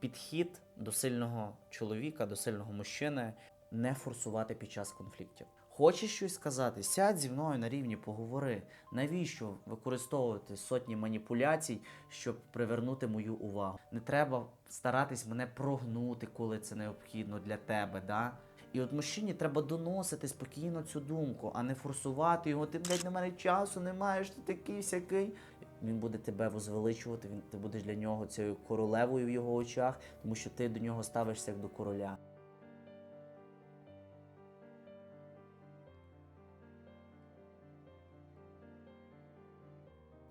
підхід до сильного чоловіка, до сильного мужчини не форсувати під час конфліктів. Хочеш щось сказати, сядь зі мною на рівні, поговори. Навіщо використовувати сотні маніпуляцій, щоб привернути мою увагу? Не треба старатись мене прогнути, коли це необхідно для тебе. Да? І от мужчині треба доносити спокійно цю думку, а не форсувати його. Ти блядь, на мене часу не маєш, ти такий сякий. Він буде тебе возвеличувати, він ти будеш для нього цією королевою в його очах, тому що ти до нього ставишся як до короля.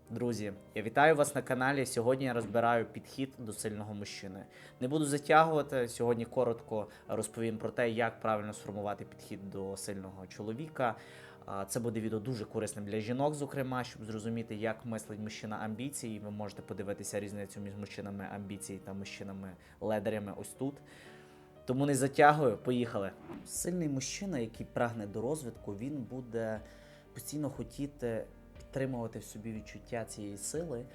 Друзі, я вітаю вас на каналі. Сьогодні я розбираю підхід до сильного мужчини. Не буду затягувати. Сьогодні коротко розповім про те, як правильно сформувати підхід до сильного чоловіка. Це буде відео дуже корисним для жінок, зокрема, щоб зрозуміти, як мислить мужчина амбіції. Ви можете подивитися різницю між мужчинами амбіцій та мужчинами ледерями ось тут. Тому не затягую, поїхали. Сильний мужчина, який прагне до розвитку, він буде постійно хотіти підтримувати в собі відчуття цієї сили.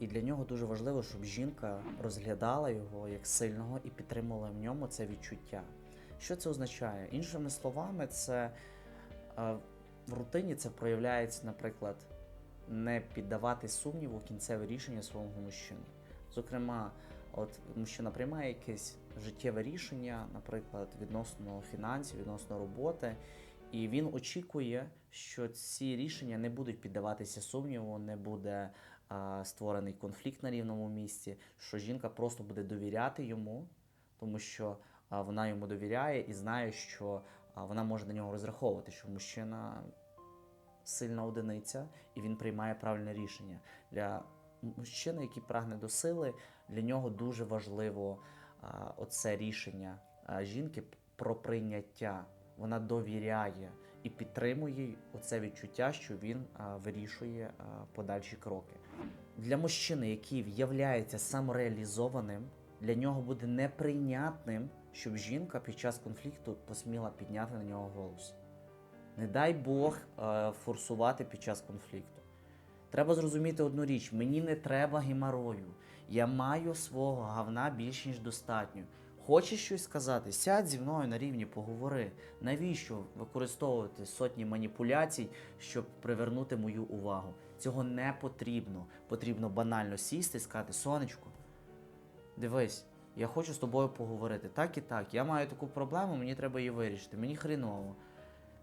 І для нього дуже важливо, щоб жінка розглядала його як сильного і підтримувала в ньому це відчуття. Що це означає? Іншими словами, це е, в рутині це проявляється, наприклад, не піддавати сумніву кінцеве рішення свого мужчини. Зокрема, от мужчина приймає якесь життєве рішення, наприклад, відносно фінансів, відносно роботи, і він очікує, що ці рішення не будуть піддаватися сумніву, не буде а, створений конфлікт на рівному місці, що жінка просто буде довіряти йому, тому що а, вона йому довіряє і знає, що вона може на нього розраховувати, що мужчина сильна одиниця і він приймає правильне рішення. Для мужчини, який прагне до сили, для нього дуже важливо оце рішення жінки про прийняття. Вона довіряє і підтримує оце відчуття, що він вирішує подальші кроки. Для мужчини, який в'являється самореалізованим, для нього буде неприйнятним, щоб жінка під час конфлікту посміла підняти на нього голос. Не дай Бог е, форсувати під час конфлікту. Треба зрозуміти одну річ: мені не треба геморою. Я маю свого говна більш ніж достатньо. Хочеш щось сказати? Сядь зі мною на рівні, поговори. Навіщо використовувати сотні маніпуляцій, щоб привернути мою увагу? Цього не потрібно. Потрібно банально сісти і сказати, сонечко, дивись, я хочу з тобою поговорити. Так і так. Я маю таку проблему, мені треба її вирішити. Мені хріново,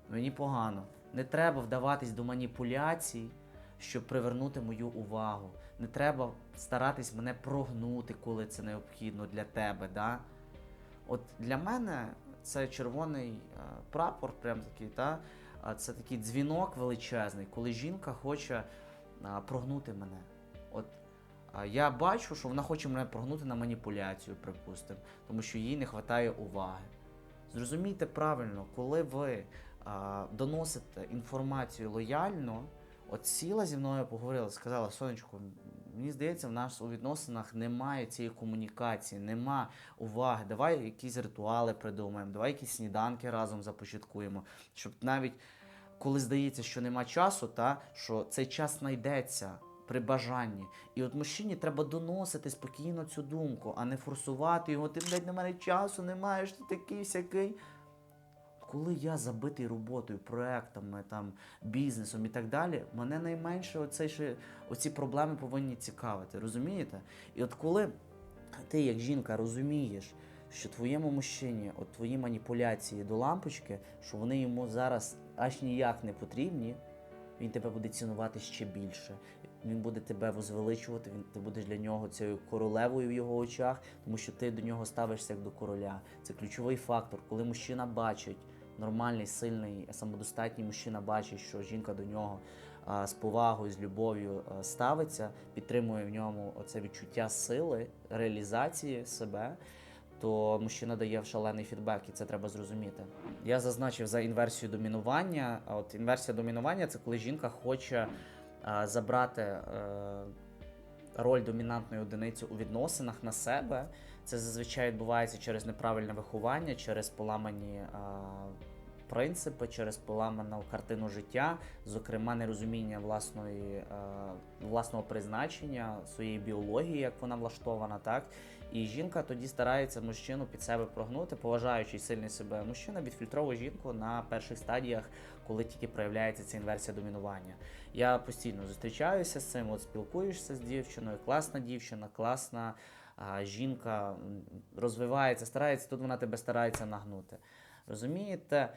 мені погано. Не треба вдаватись до маніпуляцій, щоб привернути мою увагу. Не треба старатись мене прогнути, коли це необхідно для тебе. Да? От для мене це червоний е, прапор, прям такий, та? це такий дзвінок величезний, коли жінка хоче прогнути мене. От я бачу, що вона хоче мене прогнути на маніпуляцію, припустимо, тому що їй не вистачає уваги. Зрозумійте правильно, коли ви а, доносите інформацію лояльно, от сіла зі мною поговорила, сказала, сонечко, мені здається, в нас у відносинах немає цієї комунікації, нема уваги. Давай якісь ритуали придумаємо, давай якісь сніданки разом започаткуємо, щоб навіть коли здається, що нема часу, та що цей час знайдеться при бажанні. І от мужчині треба доносити спокійно цю думку, а не форсувати його. Ти, блядь, на мене часу не маєш, ти такий сякий. Коли я забитий роботою, проектами, там, бізнесом і так далі, мене найменше оцей, ще, оці проблеми повинні цікавити. Розумієте? І от коли ти, як жінка, розумієш, що твоєму мужчині, от твої маніпуляції до лампочки, що вони йому зараз аж ніяк не потрібні, він тебе буде цінувати ще більше. Він буде тебе возвеличувати, він ти будеш для нього цією королевою в його очах, тому що ти до нього ставишся як до короля. Це ключовий фактор. Коли мужчина бачить, нормальний, сильний, самодостатній мужчина бачить, що жінка до нього а, з повагою, з любов'ю ставиться, підтримує в ньому оце відчуття сили, реалізації себе. То мужчина дає шалений фідбек, і це треба зрозуміти. Я зазначив за інверсію домінування. А от інверсія домінування це коли жінка хоче забрати е, роль домінантної одиниці у відносинах на себе. Це зазвичай відбувається через неправильне виховання, через поламані а, принципи, через поламану картину життя, зокрема, нерозуміння власної, власного призначення, своєї біології, як вона влаштована, так. І жінка тоді старається мужчину під себе прогнути, поважаючи сильний себе. Мужчина відфільтровує жінку на перших стадіях, коли тільки проявляється ця інверсія домінування. Я постійно зустрічаюся з цим, от спілкуєшся з дівчиною, класна дівчина, класна а, жінка розвивається, старається, тут вона тебе старається нагнути. Розумієте?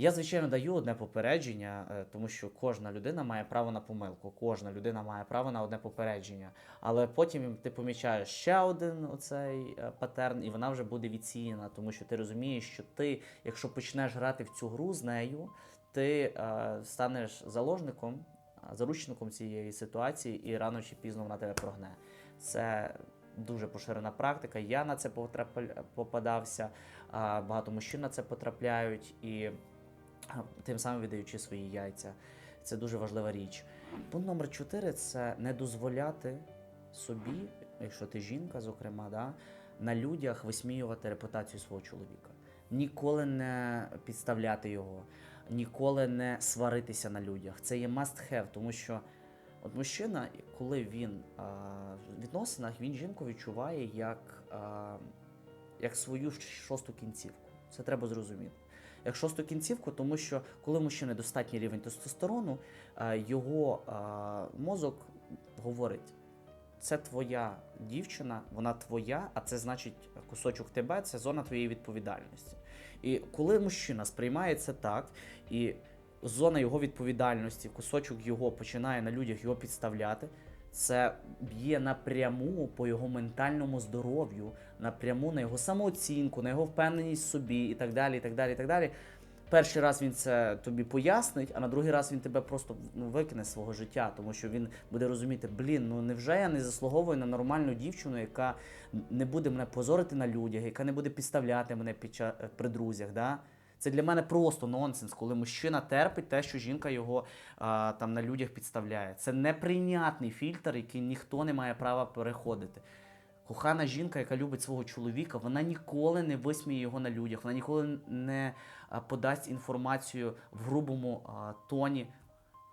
Я, звичайно, даю одне попередження, е, тому що кожна людина має право на помилку, кожна людина має право на одне попередження. Але потім ти помічаєш ще один оцей е, патерн, і вона вже буде відсіяна, тому що ти розумієш, що ти, якщо почнеш грати в цю гру з нею, ти е, станеш заложником, заручником цієї ситуації, і рано чи пізно вона тебе прогне. Це дуже поширена практика. Я на це потрапля- попадався, багато мужчин на це потрапляють і тим самим віддаючи свої яйця. Це дуже важлива річ. Пункт номер 4 це не дозволяти собі, якщо ти жінка, зокрема, да, на людях висміювати репутацію свого чоловіка. Ніколи не підставляти його, ніколи не сваритися на людях. Це є must have, тому що от мужчина, коли він а, в відносинах, він жінку відчуває як, а, як свою шосту кінцівку. Це треба зрозуміти. Як шосту кінцівку, тому що коли в мужчини достатній рівень тестостерону, його мозок говорить: це твоя дівчина, вона твоя, а це значить кусочок тебе, це зона твоєї відповідальності. І коли мужчина сприймає це так, і зона його відповідальності, кусочок його починає на людях його підставляти, це б'є напряму по його ментальному здоров'ю, напряму на його самооцінку, на його впевненість в собі і так далі. і так далі, і так далі. Перший раз він це тобі пояснить, а на другий раз він тебе просто ну, викине з свого життя, тому що він буде розуміти, блін, ну невже я не заслуговую на нормальну дівчину, яка не буде мене позорити на людях, яка не буде підставляти мене під ча... при друзях. Да? Це для мене просто нонсенс, коли мужчина терпить те, що жінка його а, там на людях підставляє. Це неприйнятний фільтр, який ніхто не має права переходити. Кохана жінка, яка любить свого чоловіка, вона ніколи не висміє його на людях, вона ніколи не подасть інформацію в грубому тоні.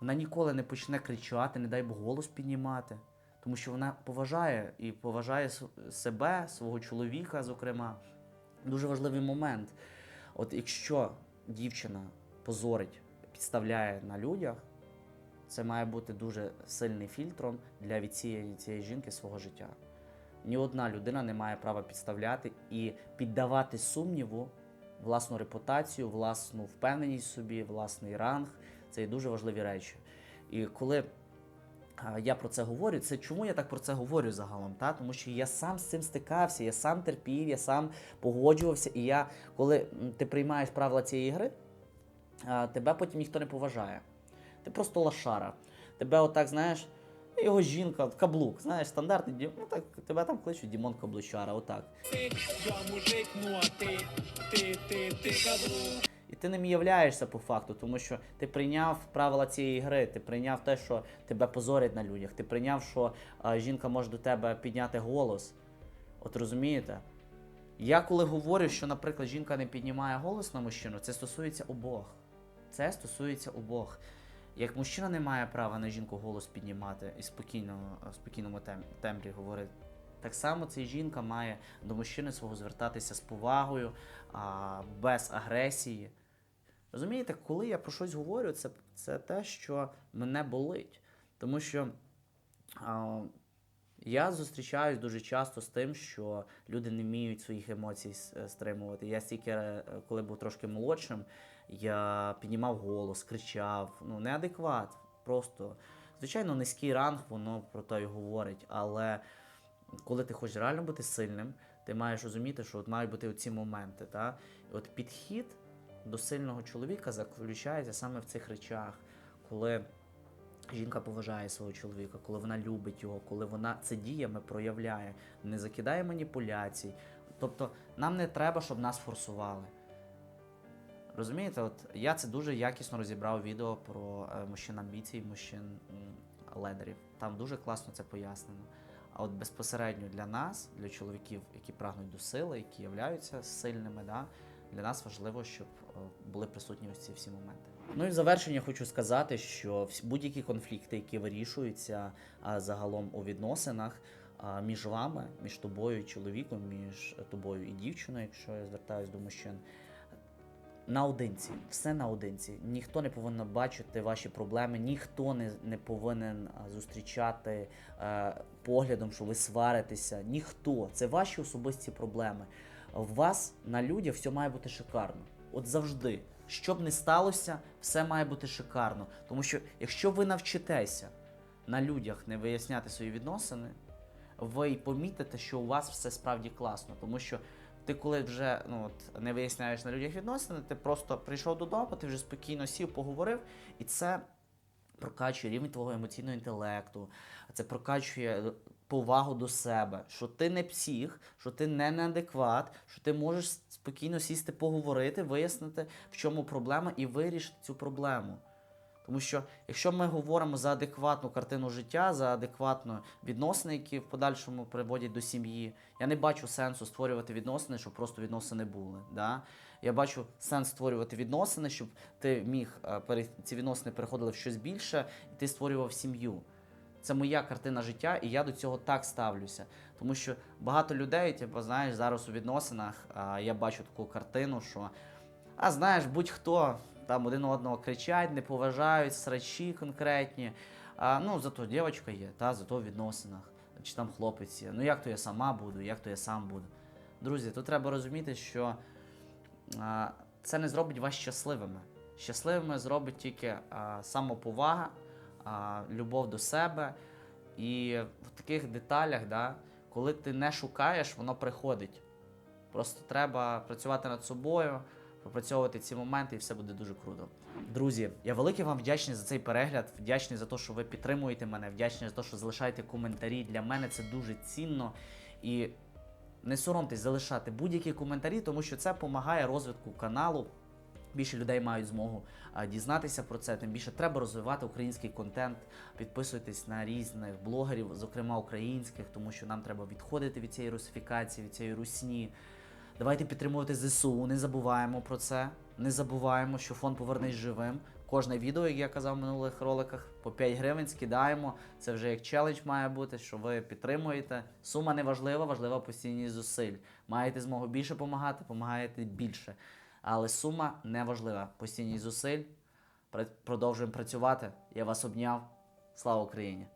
Вона ніколи не почне кричати, не дай Бог голос піднімати. Тому що вона поважає і поважає себе, свого чоловіка, зокрема. Дуже важливий момент. От якщо дівчина позорить, підставляє на людях, це має бути дуже сильним фільтром для відсіяння цієї жінки свого життя. Ні одна людина не має права підставляти і піддавати сумніву власну репутацію, власну впевненість в собі, власний ранг. Це є дуже важливі речі. І коли я про це говорю, це чому я так про це говорю загалом? Та? Тому що я сам з цим стикався, я сам терпів, я сам погоджувався, і я, коли ти приймаєш правила цієї гри, тебе потім ніхто не поважає. Ти просто лошара. Тебе отак, знаєш, його жінка, каблук, знаєш, стандартний ну так тебе там кличуть Дімон Каблучара, отак. Я мужик, ну а ти, ти, ти, ти каблук. І ти ним являєшся по факту, тому що ти прийняв правила цієї гри, ти прийняв те, що тебе позорять на людях, ти прийняв, що а, жінка може до тебе підняти голос. От розумієте? Я коли говорю, що, наприклад, жінка не піднімає голос на мужчину, це стосується обох. Це стосується обох. Як мужчина не має права на жінку голос піднімати і спокійно, в спокійному тем- тембрі говорити, так само ця жінка має до мужчини свого звертатися з повагою, а, без агресії. Розумієте, коли я про щось говорю, це, це те, що мене болить. Тому що а, я зустрічаюсь дуже часто з тим, що люди не вміють своїх емоцій е, стримувати. Я стільки, е, коли був трошки молодшим, я піднімав голос, кричав, ну неадекват. Просто, звичайно, низький ранг, воно про те й говорить. Але коли ти хочеш реально бути сильним, ти маєш розуміти, що от мають бути ці моменти. Та? І от підхід до сильного чоловіка заключається саме в цих речах, коли жінка поважає свого чоловіка, коли вона любить його, коли вона це діями проявляє, не закидає маніпуляцій. Тобто нам не треба, щоб нас форсували. Розумієте, от я це дуже якісно розібрав відео про е, мужчин амбіцій, мужчин ледерів. Там дуже класно це пояснено. А от безпосередньо для нас, для чоловіків, які прагнуть до сили, які являються сильними, да, для нас важливо, щоб е, були присутні ось ці всі моменти. Ну і в завершення хочу сказати, що будь-які конфлікти, які вирішуються загалом у відносинах, між вами, між тобою і чоловіком, між тобою і дівчиною, якщо я звертаюсь до мужчин. Наодинці, все наодинці. Ніхто не повинен бачити ваші проблеми, ніхто не, не повинен зустрічати е, поглядом, що ви сваритеся. Ніхто. Це ваші особисті проблеми. У вас на людях все має бути шикарно. От завжди. Що б не сталося, все має бути шикарно. Тому що якщо ви навчитеся на людях не виясняти свої відносини, ви помітите, що у вас все справді класно. Тому що ти коли вже ну, от, не виясняєш на людях відносини, ти просто прийшов додому, ти вже спокійно сів, поговорив, і це прокачує рівень твого емоційного інтелекту, це прокачує е, повагу до себе, що ти не псих, що ти не неадекват, що ти можеш спокійно сісти, поговорити, вияснити, в чому проблема, і вирішити цю проблему. Тому що якщо ми говоримо за адекватну картину життя, за адекватну відносини, які в подальшому приводять до сім'ї, я не бачу сенсу створювати відносини, щоб просто відносини були. Да? Я бачу сенс створювати відносини, щоб ти міг е, ці відносини переходили в щось більше, і ти створював сім'ю. Це моя картина життя, і я до цього так ставлюся. Тому що багато людей, типу, знаєш, зараз у відносинах я бачу таку картину, що а знаєш, будь-хто там один одного кричать, не поважають, срачі конкретні. А, ну, зато дівчинка є, та, зато в відносинах. Чи там хлопець є. Ну як то я сама буду, як то я сам буду. Друзі, тут треба розуміти, що а, це не зробить вас щасливими. Щасливими зробить тільки а, самоповага, а, любов до себе. І в таких деталях, да, коли ти не шукаєш, воно приходить. Просто треба працювати над собою, пропрацьовувати ці моменти, і все буде дуже круто. Друзі, я велике вам вдячний за цей перегляд, вдячний за те, що ви підтримуєте мене, вдячний за те, що залишаєте коментарі. Для мене це дуже цінно. І не соромтесь залишати будь-які коментарі, тому що це допомагає розвитку каналу. Більше людей мають змогу дізнатися про це. Тим більше треба розвивати український контент. Підписуйтесь на різних блогерів, зокрема українських, тому що нам треба відходити від цієї русифікації, від цієї русні. Давайте підтримувати ЗСУ, не забуваємо про це. Не забуваємо, що фонд повернись живим. Кожне відео, як я казав в минулих роликах, по 5 гривень скидаємо. Це вже як челендж має бути, що ви підтримуєте. Сума не важлива, важлива постійність зусиль. Маєте змогу більше допомагати, допомагаєте більше. Але сума не важлива. Постійність зусиль. Продовжуємо працювати. Я вас обняв. Слава Україні!